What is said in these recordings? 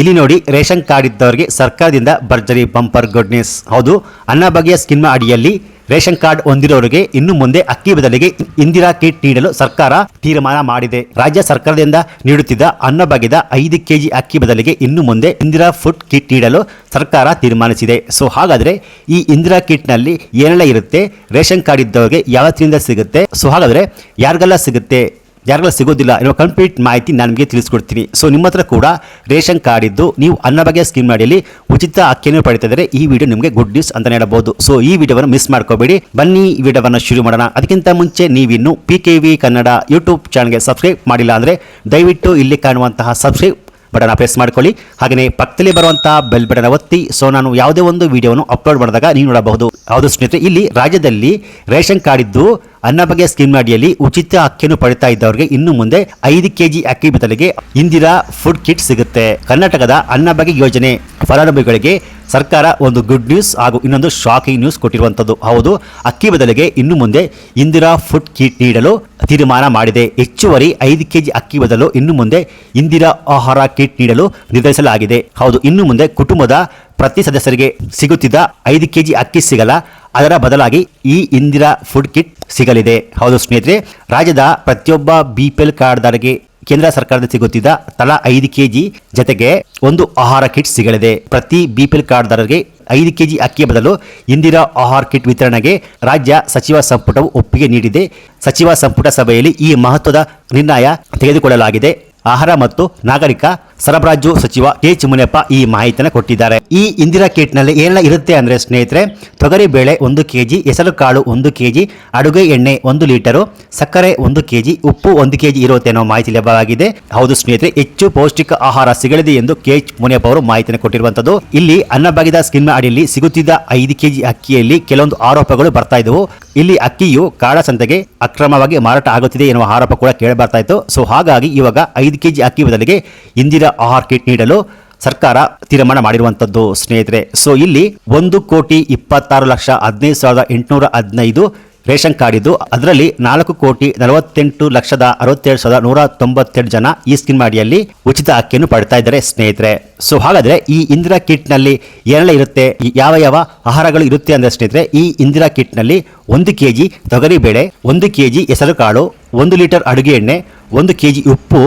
ಇಲ್ಲಿ ನೋಡಿ ration card ಇದ್ದವರಿಗೆ ಸರ್ಕಾರದಿಂದ ಭರ್ಜರಿ ಬಂಪರ್ ಗುಡ್ ನ್ಯೂಸ್. ಹೌದು ಅನ್ನಭಾಗ್ಯ ಸ್ಕೀಮ್ ಅಡಿಯಲ್ಲಿ ರೇಷನ್ ಕಾರ್ಡ್ ಹೊಂದಿರೋರಿಗೆ ಇನ್ನು ಮುಂದೆ ಅಕ್ಕಿ ಬದಲಿಗೆ ಇಂದಿರಾ ಕಿಟ್ ನೀಡಲು ಸರ್ಕಾರ ತೀರ್ಮಾನ ಮಾಡಿದೆ. ರಾಜ್ಯ ಸರ್ಕಾರದಿಂದ ನೀಡುತ್ತಿದ್ದ ಅನ್ನಭಾಗ್ಯದ ಐದು ಕೆಜಿ ಅಕ್ಕಿ ಬದಲಿಗೆ ಇನ್ನು ಮುಂದೆ ಇಂದಿರಾ ಫುಡ್ ಕಿಟ್ ನೀಡಲು ಸರ್ಕಾರ ತೀರ್ಮಾನಿಸಿದೆ. ಸೊ, ಹಾಗಾದ್ರೆ ಈ ಇಂದಿರಾ ಕಿಟ್ನಲ್ಲಿ ಏನೆಲ್ಲ ಇರುತ್ತೆ? ರೇಷನ್ ಕಾರ್ಡ್ ಇದ್ದವರಿಗೆ ಯಾವತ್ತಿನಿಂದ ಸಿಗುತ್ತೆ? ಸೊ, ಹಾಗಾದ್ರೆ ಯಾರಿಗೆಲ್ಲ ಸಿಗುತ್ತೆ? ಯಾರಿಗೆಲ್ಲ ಸಿಗೋದಿಲ್ಲ ಎನ್ನುವ ಕಂಪ್ಲೀಟ್ ಮಾಹಿತಿ ನಾನು ನಿಮಗೆ ತಿಳಿಸ್ಕೊಡ್ತೀನಿ. ಸೊ ನಿಮ್ಮ ಹತ್ರ ಕೂಡ ರೇಷನ್ ಕಾರ್ಡ್ ಇದ್ದು ನೀವು ಅನ್ನ ಬಗೆಯ ಸ್ಕೀಮ್ ಅಡಿಯಲ್ಲಿ ಉಚಿತ ಅಕ್ಕಿಯನ್ನು ಪಡಿತಾ ಈ ವಿಡಿಯೋ ನಿಮಗೆ ಗುಡ್ ನ್ಯೂಸ್ ಅಂತ ಹೇಳಬಹುದು ಸೊ ಈ ವಿಡಿಯೋವನ್ನು ಮಿಸ್ ಮಾಡ್ಕೋಬೇಡಿ. ಬನ್ನಿ, ಈ ವಿಡಿಯೋವನ್ನು ಶುರು ಮಾಡೋಣ. ಅದಕ್ಕಿಂತ ಮುಂಚೆ ನೀವಿನ್ನು P K V Kannada YouTube ಚಾನಲ್ಗೆ ಸಬ್ಸ್ಕ್ರೈಬ್ ಮಾಡಿಲ್ಲ ಅಂದರೆ ದಯವಿಟ್ಟು ಇಲ್ಲಿ ಕಾಣುವಂತಹ ಸಬ್ಸ್ಕ್ರೈಬ್ ಬಟನ್ ಪ್ರೆಸ್ ಮಾಡ್ಕೊಳ್ಳಿ. ಹಾಗೆಯೇ ಪಕ್ಕದಲ್ಲಿ ಬರುವಂತಹ ಬೆಲ್ ಬಟನ್ ಒತ್ತಿ. ಸೊ ನಾನು ಯಾವುದೇ ಒಂದು ವಿಡಿಯೋವನ್ನು ಅಪ್ಲೋಡ್ ಮಾಡಿದಾಗ ನೀವು ನೋಡಬಹುದು. ಹೌದು ಸ್ನೇಹಿತರೆ, ಇಲ್ಲಿ ರಾಜ್ಯದಲ್ಲಿ ರೇಷನ್ ಕಾರ್ಡ್ ಇದ್ದು ಅನ್ನಭಾಗ್ಯ ಸ್ಕೀಮ್ ಅಡಿಯಲ್ಲಿ ಉಚಿತ ಅಕ್ಕಿಯನ್ನು ಪಡಿತಾ ಇದ್ದವರಿಗೆ ಇನ್ನು ಮುಂದೆ ಐದು ಕೆಜಿ ಅಕ್ಕಿ ಬದಲಿಗೆ ಇಂದಿರಾ ಫುಡ್ ಕಿಟ್ ಸಿಗುತ್ತೆ. ಕರ್ನಾಟಕದ ಅನ್ನಭಾಗ್ಯ ಯೋಜನೆ. ಫಲಾನುಭವಿಗಳಿಗೆ ಸರ್ಕಾರ ಒಂದು ಗುಡ್ ನ್ಯೂಸ್ ಹಾಗೂ ಇನ್ನೊಂದು ಶಾಕಿಂಗ್ ನ್ಯೂಸ್ ಕೊಟ್ಟಿರುವಂಥದ್ದು. ಹೌದು, ಅಕ್ಕಿ ಬದಲಿಗೆ ಇನ್ನು ಮುಂದೆ ಇಂದಿರಾ ಫುಡ್ ಕಿಟ್ ನೀಡಲು ತೀರ್ಮಾನ ಮಾಡಿದೆ. ಹೆಚ್ಚುವರಿ ಐದು ಕೆಜಿ ಅಕ್ಕಿ ಬದಲು ಇನ್ನು ಮುಂದೆ ಇಂದಿರಾ ಆಹಾರ ಕಿಟ್ ನೀಡಲು ನಿರ್ಧರಿಸಲಾಗಿದೆ. ಹೌದು, ಇನ್ನು ಮುಂದೆ ಕುಟುಂಬದ ಪ್ರತಿ ಸದಸ್ಯರಿಗೆ ಸಿಗುತ್ತಿದ್ದ ಐದು ಕೆಜಿ ಅಕ್ಕಿ ಸಿಗಲ್ಲ. ಅದರ ಬದಲಾಗಿ ಈ ಇಂದಿರಾ ಫುಡ್ ಕಿಟ್ ಸಿಗಲಿದೆ. ಹೌದು ಸ್ನೇಹಿತರೆ, ರಾಜ್ಯದ ಪ್ರತಿಯೊಬ್ಬ ಬಿ ಪಿ ಎಲ್ ಕಾರ್ಡ್ದಾರರಿಗೆ ಕೇಂದ್ರ ಸರ್ಕಾರದ ಸಿಗುತ್ತಿದ್ದ ತಲಾ ಐದು ಕೆಜಿ ಜತೆಗೆ ಒಂದು ಆಹಾರ ಕಿಟ್ ಸಿಗಲಿದೆ. ಪ್ರತಿ ಬಿಪಿಎಲ್ ಕಾರ್ಡ್ದಾರರಿಗೆ ಐದು ಕೆಜಿ ಅಕ್ಕಿಯ ಬದಲು ಇಂದಿರಾ ಆಹಾರ ಕಿಟ್ ವಿತರಣೆಗೆ ರಾಜ್ಯ ಸಚಿವ ಸಂಪುಟವು ಒಪ್ಪಿಗೆ ನೀಡಿದೆ. ಸಚಿವ ಸಂಪುಟ ಸಭೆಯಲ್ಲಿ ಈ ಮಹತ್ವದ ನಿರ್ಣಯ ತೆಗೆದುಕೊಳ್ಳಲಾಗಿದೆ. ಆಹಾರ ಮತ್ತು ನಾಗರಿಕ ಸರಬರಾಜು ಸಚಿವ ಕೆ ಚಿಮುನಪ್ಪ ಈ ಮಾಹಿತಿಯನ್ನು ಕೊಟ್ಟಿದ್ದಾರೆ. ಈ ಇಂದಿರಾ ಕಿಟ್ನಲ್ಲಿ ಏನೆಲ್ಲ ಇರುತ್ತೆ ಅಂದ್ರೆ ಸ್ನೇಹಿತರೆ, ತೊಗರಿ ಬೇಳೆ ಒಂದು ಕೆಜಿ, ಹೆಸರು ಕಾಳು ಒಂದು ಕೆಜಿ, ಅಡುಗೆ ಎಣ್ಣೆ ಒಂದು ಲೀಟರು, ಸಕ್ಕರೆ ಒಂದು ಕೆಜಿ, ಉಪ್ಪು ಒಂದು ಕೆಜಿ ಇರುತ್ತೆ ಅನ್ನೋ ಮಾಹಿತಿ ಲಭ್ಯವಾಗಿದೆ. ಹೌದು ಸ್ನೇಹಿತರೆ, ಹೆಚ್ಚು ಪೌಷ್ಟಿಕ ಆಹಾರ ಸಿಗಲಿದೆ ಎಂದು ಕೆ ಮುನಿಯಪ್ಪ ಅವರು ಮಾಹಿತಿಯನ್ನು ಕೊಟ್ಟಿರುವಂತದ್ದು. ಇಲ್ಲಿ ಅನ್ನಭಾಗ್ಯದ ಸ್ಕೀಮ್ ಅಡಿಯಲ್ಲಿ ಸಿಗುತ್ತಿದ್ದ ಐದು ಕೆಜಿ ಅಕ್ಕಿಯಲ್ಲಿ ಕೆಲವೊಂದು ಆರೋಪಗಳು ಬರ್ತಾ ಇದ್ದವು. ಇಲ್ಲಿ ಅಕ್ಕಿಯು ಕಾಳಸಂತೆಗೆ ಅಕ್ರಮವಾಗಿ ಮಾರಾಟ ಆಗುತ್ತಿದೆ ಎನ್ನುವ ಆರೋಪ ಕೂಡ ಕೇಳಿ ಬರ್ತಾ ಇತ್ತು. ಸೊ, ಹಾಗಾಗಿ ಇವಾಗ ಐದು ಕೆಜಿ ಅಕ್ಕಿ ಬದಲಿಗೆ ಇಂದಿರಾ ಆಹಾರ ಕಿಟ್ ನೀಡಲು ಸರ್ಕಾರ ತೀರ್ಮಾನ ಮಾಡಿರುವಂತದ್ದು, ಸ್ನೇಹಿತರೆ. ಸೊ ಇಲ್ಲಿ ಒಂದು ಕೋಟಿ ಇಪ್ಪತ್ತಾರು ಲಕ್ಷ ಹದಿನೈದು ಸಾವಿರದ ಎಂಟುನೂರ ಹದಿನೈದು ರೇಷನ್ ಕಾರ್ಡ್ ಇದ್ದು, ಅದರಲ್ಲಿ ನಾಲ್ಕು ಕೋಟಿ ನಲವತ್ತೆಂಟು ಲಕ್ಷದ ಅರವತ್ತೇಳು ಸಾವಿರದ ನೂರ ತೊಂಬತ್ತೆರಡು ಜನ ಈ ಸ್ಕೀಮ್ ಅಡಿಯಲ್ಲಿ ಉಚಿತ ಅಕ್ಕಿಯನ್ನು ಪಡ್ತಾ ಇದ್ದಾರೆ, ಸ್ನೇಹಿತರೆ. ಸೊ ಹಾಗಾದ್ರೆ ಈ ಇಂದಿರಾ ಕಿಟ್ನಲ್ಲಿ ಏನೆಲ್ಲ ಇರುತ್ತೆ? ಯಾವ ಯಾವ ಆಹಾರಗಳು ಇರುತ್ತೆ ಅಂದ್ರೆ, ಸ್ನೇಹಿತರೆ, ಈ ಇಂದಿರಾ ಕಿಟ್ನಲ್ಲಿ ಒಂದು ಕೆಜಿ ತೊಗರಿ ಬೇಳೆ ಒಂದು ಕೆಜಿ ಹೆಸರು ಕಾಳು ಒಂದು ಲೀಟರ್ ಅಡುಗೆ ಎಣ್ಣೆ, ಒಂದು ಕೆಜಿ ಉಪ್ಪು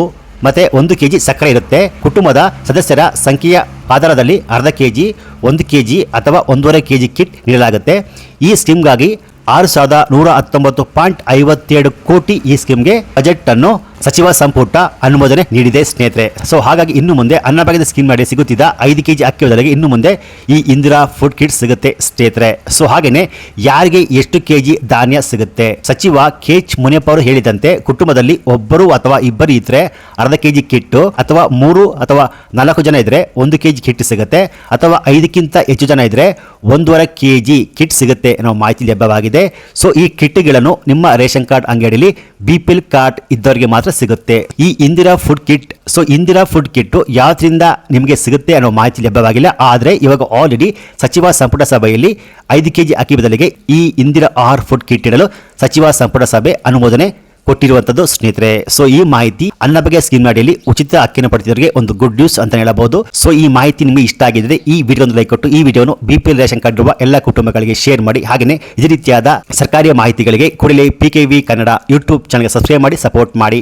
ಮತ್ತೆ ಒಂದು ಕೆಜಿ ಸಕ್ಕರೆ ಇರುತ್ತೆ. ಕುಟುಂಬದ ಸದಸ್ಯರ ಸಂಖ್ಯೆಯ ಆಧಾರದಲ್ಲಿ ಅರ್ಧ ಕೆಜಿ, ಒಂದು ಕೆಜಿ ಅಥವಾ ಒಂದೂವರೆ ಕೆಜಿ ಕಿಟ್ ನೀಡಲಾಗುತ್ತೆ. ಈ ಸ್ಕೀಮ್ಗಾಗಿ ಆರು ಸಾವಿರದ ನೂರ ಹತ್ತೊಂಬತ್ತು ಪಾಯಿಂಟ್ ಐವತ್ತೇಳು ಕೋಟಿ ಈ ಸ್ಕೀಮ್ಗೆ ಬಜೆಟ್ ಅನ್ನು ಸಚಿವ ಸಂಪುಟ ಅನುಮೋದನೆ ನೀಡಿದೆ ಸ್ನೇಹಿತರೆ. ಸೊ ಹಾಗಾಗಿ ಇನ್ನು ಮುಂದೆ ಅನ್ನಭಾಗ್ಯದ ಸ್ಕೀಮ್ ಮಾಡಿ ಸಿಗುತ್ತಿದ್ದ ಐದು ಕೆಜಿ ಅಕ್ಕಿ ಬದಲಿಗೆ ಇನ್ನು ಮುಂದೆ ಈ ಇಂದಿರಾ ಫುಡ್ ಕಿಟ್ ಸಿಗುತ್ತೆ ಸ್ನೇಹಿತರೆ. ಸೊ ಹಾಗೇನೆ ಯಾರಿಗೆ ಎಷ್ಟು ಕೆಜಿ ಧಾನ್ಯ ಸಿಗುತ್ತೆ? ಸಚಿವ ಕೆ ಎಚ್ ಮುನಿಯಪ್ಪ ಅವರು ಹೇಳಿದಂತೆ ಕುಟುಂಬದಲ್ಲಿ ಒಬ್ಬರು ಅಥವಾ ಇಬ್ಬರು ಇದ್ರೆ ಅರ್ಧ ಕೆಜಿ ಕಿಟ್ಟು ಅಥವಾ ಮೂರು ಅಥವಾ ನಾಲ್ಕು ಜನ ಇದ್ರೆ ಒಂದು ಕೆಜಿ ಕಿಟ್ ಸಿಗುತ್ತೆ ಅಥವಾ ಐದಕ್ಕಿಂತ ಹೆಚ್ಚು ಜನ ಇದ್ರೆ ಒಂದೂವರೆ ಕೆಜಿ ಕಿಟ್ ಸಿಗುತ್ತೆ ಅನ್ನೋ ಮಾಹಿತಿ ಲಭ್ಯವಾಗಿದೆ. ಸೊ ಈ ಕಿಟ್ಗಳನ್ನು ನಿಮ್ಮ ರೇಷನ್ ಕಾರ್ಡ್ ಅಂಗಡಿಯಲ್ಲಿ ಬಿ ಪಿ ಎಲ್ ಕಾರ್ಡ್ ಇದ್ದವರಿಗೆ ಮಾತ್ರ ಸಿಗುತ್ತೆ ಈ Indira food kit so Indira food kit ಯಾವ್ದ್ರಿಂದ ನಿಮಗೆ ಸಿಗುತ್ತೆ ಅನ್ನೋ ಮಾಹಿತಿ ಲಭ್ಯವಾಗಿಲ್ಲ. ಆದರೆ ಇವಾಗ ಆಲ್ರೆಡಿ ಸಚಿವ ಸಂಪುಟ ಸಭೆಯಲ್ಲಿ ಐದು ಕೆಜಿ ಅಕ್ಕಿ ಬದಲಿಗೆ ಈ ಇಂದಿರಾ ಆರ್ ಫುಡ್ ಕಿಟ್ ಇಡಲು ಸಚಿವ ಸಂಪುಟ ಸಭೆ ಅನುಮೋದನೆ ಕೊಟ್ಟಿರುವಂತದ್ದು ಸ್ನೇಹಿತರೆ. ಸೊ ಈ ಮಾಹಿತಿ ಅನ್ನ ಬಗ್ಗೆ ಸ್ಕೀಮ್ ಅಡಿಯಲ್ಲಿ ಉಚಿತ ಅಕ್ಕಿನ ಪಡೆದವರಿಗೆ ಒಂದು ಗುಡ್ ನ್ಯೂಸ್ ಅಂತ ಹೇಳಬಹುದು. ಸೊ ಈ ಮಾಹಿತಿ ನಿಮಗೆ ಇಷ್ಟ ಆಗಿದ್ರೆ ಈ ವಿಡಿಯೋ ಲೈಕ್ ಕೊಟ್ಟು, ಈ ವಿಡಿಯೋನು ಬಿ ರೇಷನ್ ಕಾರ್ಡ್ ಇರುವ ಎಲ್ಲ ಕುಟುಂಬಗಳಿಗೆ ಶೇರ್ ಮಾಡಿ. ಹಾಗೆಯೇ ಇದೇ ರೀತಿಯಾದ ಸರ್ಕಾರಿ ಮಾಹಿತಿಗಳಿಗೆ ಕೂಡಲೇ P K V Kannada YouTube ಚಾನಲ್ಗೆ ಸಬ್ಸ್ಕ್ರೈಬ್ ಮಾಡಿ ಸಪೋರ್ಟ್ ಮಾಡಿ.